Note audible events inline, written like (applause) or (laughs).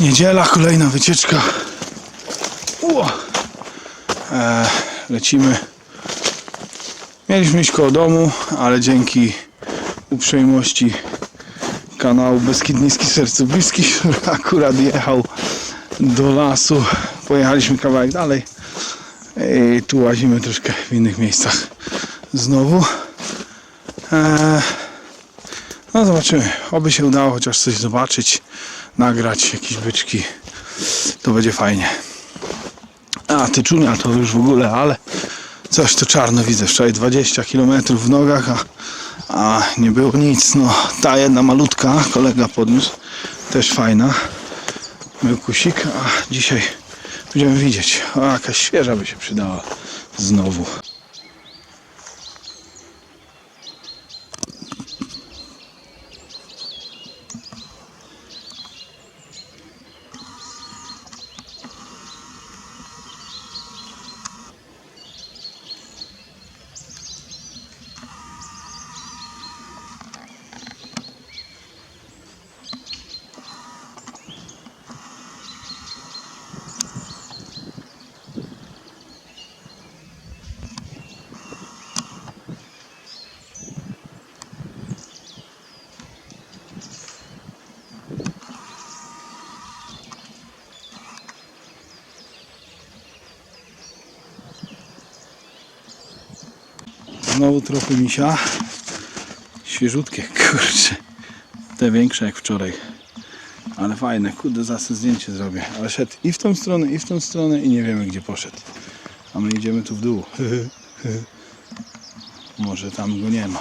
Niedziela, kolejna wycieczka. Ło. E, lecimy. Mieliśmy iść koło domu, ale dzięki uprzejmości kanału Beskid Niski Sercu Bliski, (laughs) akurat jechał do lasu. Pojechaliśmy kawałek dalej. I tu łazimy troszkę w innych miejscach. Znowu. E, no zobaczymy. Oby się udało chociaż coś zobaczyć, nagrać jakieś byczki. To będzie fajnie. A tyczunia to już w ogóle, ale coś to czarno widzę. Wczoraj 20 km w nogach, a, a nie było nic. No, ta jedna malutka kolega podniósł, też fajna. Był kusik, a dzisiaj będziemy widzieć. O, jakaś świeża by się przydała znowu. Znowu tropy misia. Świeżutkie, (laughs) kurczę. Te większe jak wczoraj. Ale fajne, kurde, zasy zdjęcie zrobię. Ale szedł i w tą stronę, i w tą stronę i nie wiemy gdzie poszedł. A my idziemy tu w dół. (laughs) Może tam go nie ma.